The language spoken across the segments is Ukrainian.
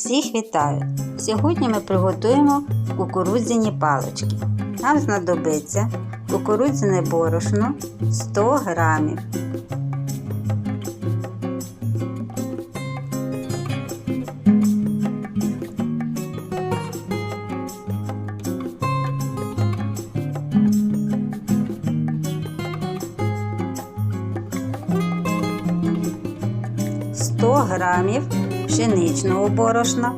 Всіх вітаю! Сьогодні ми приготуємо кукурудзяні палички. Нам знадобиться кукурудзяне борошно 100 грамів. Сто грамів пшеничного борошна,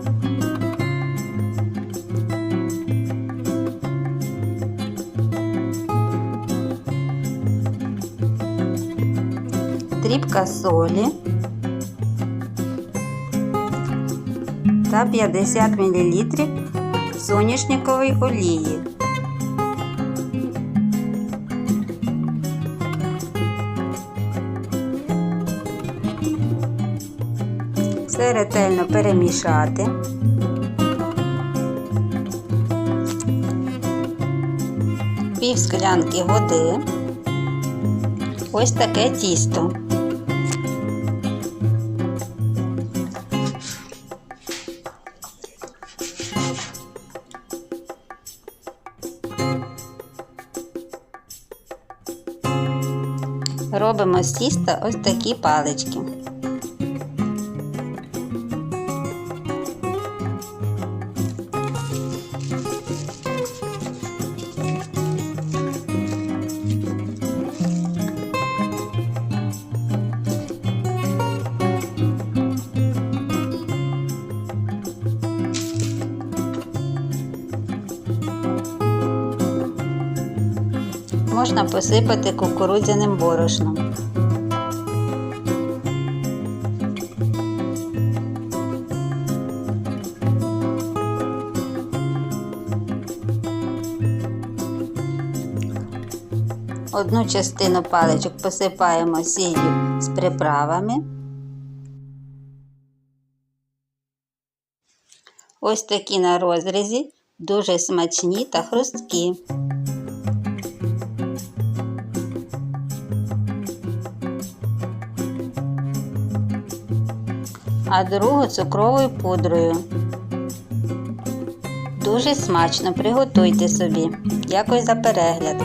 дрібка солі та 50 мл соняшникової олії. Все ретельно перемішати. Пів склянки води. Ось таке тісто. Робимо з тіста ось такі палички. Можна посипати кукурудзяним борошном. Одну частину паличок посипаємо сіллю з приправами. Ось такі на розрізі, дуже смачні та хрусткі. А другу цукровою пудрою. Дуже смачно приготуйте собі. Дякую за перегляд.